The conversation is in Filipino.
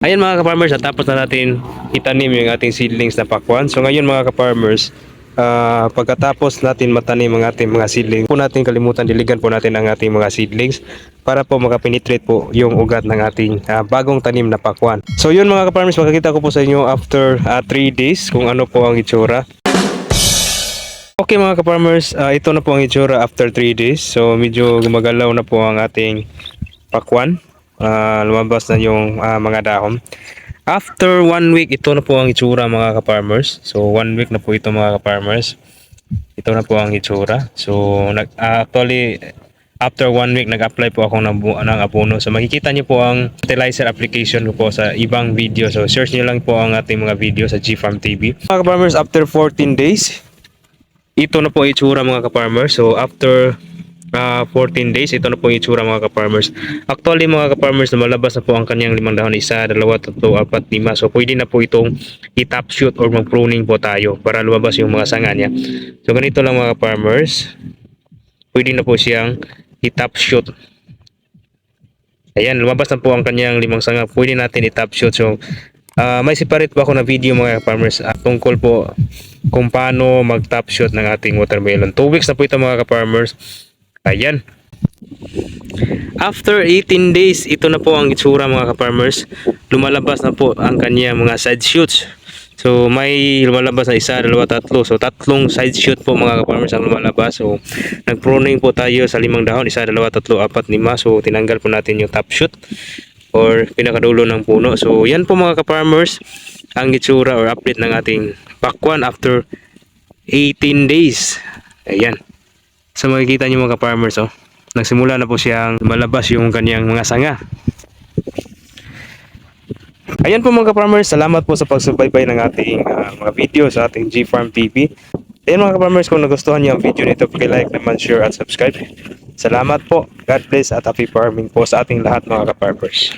Ayan mga ka-farmers, at tapos na natin itanim yung ating seedlings na pakwan. So ngayon mga ka-farmers, ah, pagkatapos natin matanim ang ating mga seedlings, po natin kalimutan diligan po natin ang ating mga seedlings para po makapenetrate po yung ugat ng ating ah, bagong tanim na pakwan. So yun mga ka-farmers, makikita ko po sa inyo after 3 days kung ano po ang itsura. Okay mga ka-farmers, ah, ito na po ang itsura after 3 days. So medyo gumagalaw na po ang ating pakwan. Ah, lumabas na yung ah, mga dahon. After one week, ito na po ang itsura mga ka-farmers. So one week na po ito mga ka-farmers. Ito na po ang itsura. So nag, ah, actually, after one week, nag-apply po ako ng, ng abono. So makikita niyo po ang fertilizer application ko po sa ibang video. So search niyo lang po ang ating mga video sa GFarm TV. Mga ka-farmers, after 14 days, ito na po itsura mga ka-farmers. So after ah, 14 days, ito na po ang itsura mga ka-farmers. Actually mga ka-farmers, lumalabas na po ang kanyang limang dahon. Isa, dalawa, tatlo, apat, lima. So pwede na po itong i-top shoot or mag-pruning po tayo para lumabas yung mga sanga niya. So ganito lang mga ka-farmers. Pwede na po siyang i-top shoot. Ayan, lumabas na po ang kanyang limang sanga. Pwede natin i-top shoot. So, ah, may separate po ako na video mga farmers at tungkol po kung paano mag-top shoot ng ating watermelon. 2 weeks na po ito mga ka-farmers. Ayan. After 18 days, ito na po ang itsura mga ka-farmers. Lumalabas na po ang kanya mga side shoots. So may lumalabas na isa, dalawa, tatlo. So tatlong side shoot po mga ka-farmers ang lumalabas. So nag-pruning po tayo sa limang dahon, isa, dalawa, tatlo, apat, lima. So tinanggal po natin yung top shoot or pinakadulo ng puno. So yan po mga ka-farmers ang itsura or update ng ating pakwan after 18 days. Ayan. So makikita niyo mga ka-farmers oh. Nagsimula na po siyang malabas yung kanyang mga sanga. Ayan po mga ka-farmers, salamat po sa pagsubaybay ng ating ah, mga video sa ating G-Farm TV. Ayan mga ka-farmers, kung nagustuhan niyo ang video nito, like naman, share at subscribe. Salamat po. God bless at happy farming po sa ating lahat mga ka-farmers.